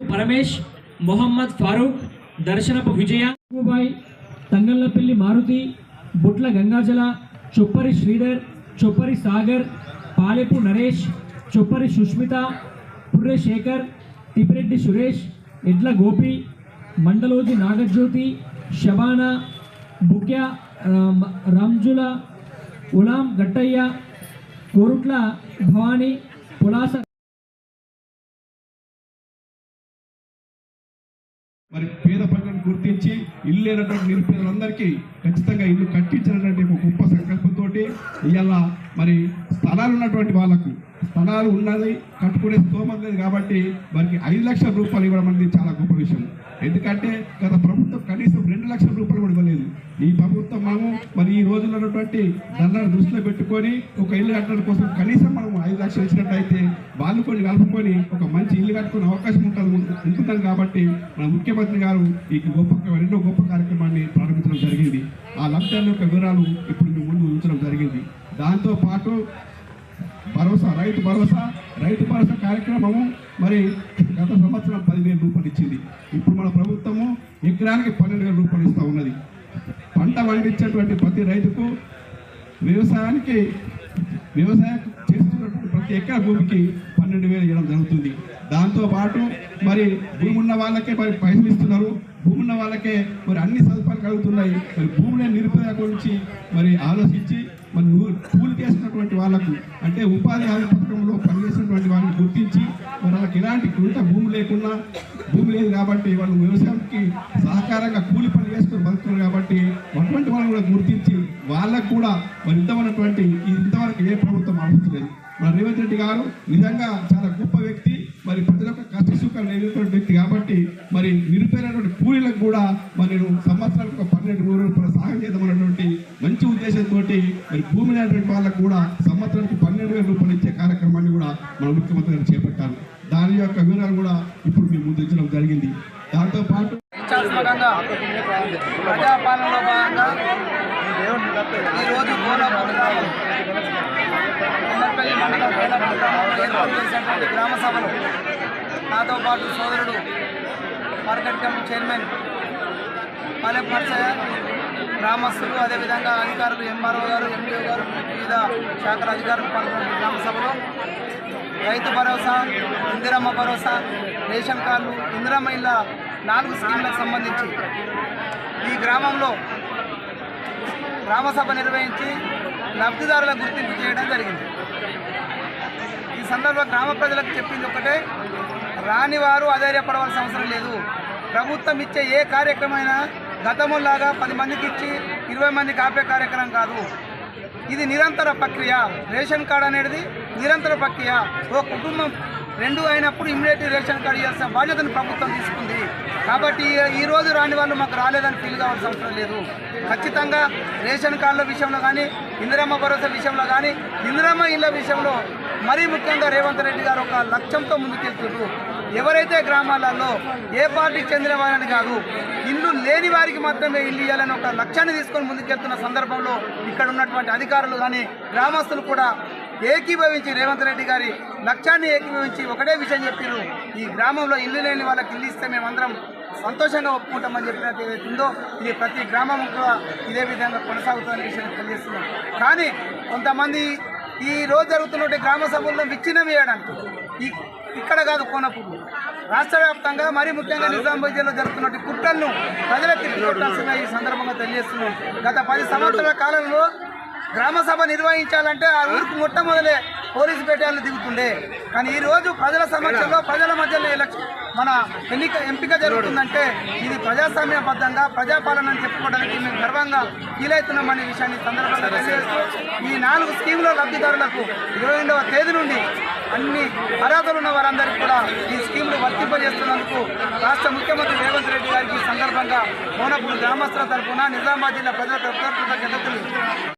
పరమేష్ మొహమ్మద్ ఫారూక్ దర్శనపు విజయ బాయ్ మారుతి బుట్ల గంగాజల చొప్పరి శ్రీధర్ చొప్పరి సాగర్ పాలెపు నరేష్ చొప్పరి సుష్మిత పుర్రె శేఖర్ తిపిరెడ్డి సురేష్ ఎడ్ల గోపి మండలోజి నాగజ్యోతి శబానా బుక్యా రామ్- రామ్జుల ఉలాం గట్టయ్య కోరుట్ల భవానీ పులాస మరి పేద ప్రజలను గుర్తించి ఇల్లు లేనటువంటి నిరుపేదలందరికీ ఖచ్చితంగా ఇల్లు కట్టించినటువంటి ఒక గొప్ప సంకల్పంతో ఇవాళ మరి స్థలాలు ఉన్నటువంటి వాళ్ళకు స్థలాలు ఉన్నది కట్టుకునే స్తోమం లేదు కాబట్టి వారికి ఐదు లక్షల రూపాయలు ఇవ్వడం అనేది చాలా గొప్ప విషయం. ఎందుకంటే గత ప్రభుత్వం కనీసం రెండు లక్షల రూపాయలు కూడా ఇవ్వలేదు. ఈ ప్రభుత్వం మనము మరి ఈ రోజుల్లో ఉన్నటువంటి ధరలను దృష్టిలో పెట్టుకొని ఒక ఇల్లు కట్టడం కోసం కనీసం మనం ఐదు లక్షలు ఇచ్చినట్టయితే వాళ్ళు కొన్ని కలుపుకొని ఒక మంచి ఇల్లు కట్టుకునే అవకాశం ఉంటుంది ఉంటుందని కాబట్టి మన ముఖ్యమంత్రి గారు ఈ గొప్ప ఎన్నో గొప్ప కార్యక్రమాన్ని ప్రారంభించడం జరిగింది. ఆ లబ్ధాల యొక్క వివరాలు ఇప్పుడు మీ ముందు ఉంచడం జరిగింది. దాంతో పాటు భరోసా రైతు భరోసా రైతు భరోసా కార్యక్రమము మరి గత సంవత్సరం పదివేల రూపాయలు ఇచ్చింది. ఇప్పుడు మన ప్రభుత్వము ఎకరానికి పన్నెండు వేల రూపాయలు ఇస్తూ ఉన్నది. పంట పండించేటువంటి ప్రతి రైతుకు వ్యవసాయానికి వ్యవసాయం చేస్తున్నటువంటి ప్రతి ఎకరా భూమికి పన్నెండు వేలు ఇవ్వడం జరుగుతుంది. దాంతోపాటు మరి భూమి ఉన్న వాళ్ళకే మరి పైసలు ఇస్తున్నారు. భూమి ఉన్న వాళ్ళకే మరి అన్ని సదుపాయాలు కలుగుతున్నాయి. మరి భూమిని నిరుపేద గురించి మరి ఆలోచించి మరి కూలి చేసినటువంటి వాళ్ళకు అంటే ఉపాధి హామీ పథకంలో పనిచేసినటువంటి వాళ్ళని గుర్తించి మరి వాళ్ళకి ఎలాంటి కృత భూమి లేకుండా భూమి లేదు కాబట్టి వాళ్ళు వ్యవసాయానికి సహకారంగా కూలి పని చేసుకుని బతుకున్నారు కాబట్టి అటువంటి వాళ్ళని కూడా గుర్తించి వాళ్ళకు కూడా మరి ఇంతమైనటువంటి ఇంతవరకు ఏ ప్రభుత్వం ఆలోచించలేదు. మన రేవంత్ రెడ్డి గారు నిజంగా చాలా గొప్ప వ్యక్తి. మరి ప్రజలకు కష్ట సుఖాలు లేనటువంటి వ్యక్తి కాబట్టి మరి నిరుపేరైనటువంటి కూలీలకు కూడా మరి నేను సంవత్సరానికి ఒక పన్నెండు మూడు రూపాయలు సహాయం చేద్దామన్నటువంటి మంచి ఉద్దేశంతో మరి భూమి లేనటువంటి వాళ్ళకు కూడా సంవత్సరానికి పన్నెండు వేల రూపాయలు ఇచ్చే కార్యక్రమాన్ని కూడా మన ముఖ్యమంత్రి గారు చేపట్టారు. దాని యొక్క వివరాలు కూడా ఇప్పుడు మేము ముందుంచడం జరిగింది. దాంతోపాటు ప్రజాపాలనలో భాగంగా ఈరోజు గోలాపూర్ గ్రామం మండలం గోలాపూర్ గ్రామంలో ఏర్పాటు చేసినటువంటి గ్రామ సభలు నాతో పాటు సోదరుడు మార్కెట్ కమిటీ చైర్మన్ పాలెం పరిచయ గ్రామస్తులు అదేవిధంగా అధికారులు ఎంఆర్ఓ గారు ఎంపీఓ గారు వివిధ శాఖల అధికారులు పాల్గొన్న గ్రామ సభలో రైతు భరోసా ఇందిరమ్మ భరోసా రేషన్ కార్డు ఇందిరమ్మ ఇళ్ళ నాలుగు స్కీమ్లకు సంబంధించి ఈ గ్రామంలో గ్రామసభ నిర్వహించి లబ్ధిదారుల గుర్తింపు చేయడం జరిగింది. ఈ సందర్భంలో గ్రామ ప్రజలకు చెప్పింది ఒకటే రాని వారు అధైర్యపడవలసిన అవసరం లేదు. ప్రభుత్వం ఇచ్చే ఏ కార్యక్రమైనా గతంలాగా పది మందికి ఇచ్చి ఇరవై మందికి ఆపే కార్యక్రమం కాదు. ఇది నిరంతర ప్రక్రియ. రేషన్ కార్డు అనేది నిరంతర ప్రక్రియ. ఓ కుటుంబం రెండు అయినప్పుడు ఇమ్మీడియట్ రేషన్ కార్డు ఇవ్వాల్సిన బాధ్యతను ప్రభుత్వం తీసుకుంది. కాబట్టి ఈ- రోజు రాని వాళ్ళు మాకు రాలేదని ఫీల్ కావాల్సిన అవసరం లేదు. ఖచ్చితంగా రేషన్ కార్డుల విషయంలో కానీ ఇందిరమ్మ భరోసా విషయంలో కానీ ఇందిరమ్మ ఇళ్ళ విషయంలో మరీ ముఖ్యంగా రేవంత్ రెడ్డి గారు ఒక లక్ష్యంతో ముందుకెళ్తున్నారు ఎవరైతే గ్రామాలలో ఏ పార్టీకి చెందిన వారని కాదు ఇల్లు లేని వారికి మాత్రమే ఇల్లు ఇవ్వాలని ఒక లక్ష్యాన్ని తీసుకొని ముందుకెళ్తున్న సందర్భంలో ఇక్కడ ఉన్నటువంటి అధికారులు కానీ గ్రామస్తులు కూడా ఏకీభవించి రేవంత్ రెడ్డి గారి లక్ష్యాన్ని ఏకీభవించి ఒకటే విషయం చెప్పారు ఈ గ్రామంలో ఇల్లు లేని వాళ్ళకి ఇల్లు ఇస్తే మేమందరం సంతోషంగా ఒప్పుకుంటామని చెప్పినట్టు ఏదైతే ఉందో ఇది ప్రతి గ్రామం కూడా ఇదే విధంగా కొనసాగుతుందనే విషయాన్ని తెలియజేస్తున్నాం. కానీ కొంతమంది ఈ రోజు జరుగుతున్నటువంటి గ్రామ సభల్లో విచ్ఛిన్నం వేయడానికి ఈ ఇక్కడ కాదు కోనపూర్ రాష్ట్ర వ్యాప్తంగా మరీ ముఖ్యంగా నిజామాబాద్ జిల్లాలో జరుగుతున్నటువంటి కుట్రలను ప్రజలకు తిరిగి ఈ సందర్భంగా తెలియజేస్తున్నాం. గత పది సంవత్సరాల కాలంలో గ్రామ సభ నిర్వహించాలంటే ఆ ఊరికి మొట్టమొదలే పోలీసు పేటలు దిగుతుండే. కానీ ఈ రోజు ప్రజల సమక్షంలో ప్రజల మధ్యలో ఎలక్షన్ మన ఎన్నిక ఎంపిక జరుగుతుందంటే ఇది ప్రజాస్వామ్యబద్ధంగా ప్రజాపాలన అని చెప్పుకోవడానికి మేము గర్వంగా ఫీల్ విషయాన్ని సందర్భంగా తెలియజేస్తూ ఈ నాలుగు స్కీముల లబ్ధిదారులకు ఇరవై రెండవ తేదీ నుండి అన్ని అర్హతలు ఉన్న వారందరికీ కూడా ఈ స్కీములు వర్తింపజేస్తున్నందుకు రాష్ట్ర ముఖ్యమంత్రి రేవంత్ రెడ్డి గారికి ఈ సందర్భంగా మోనపూర్ గ్రామస్తుల తరఫున నిజామాబాద్ జిల్లా ప్రజల తరఫున కృతజ్ఞతలు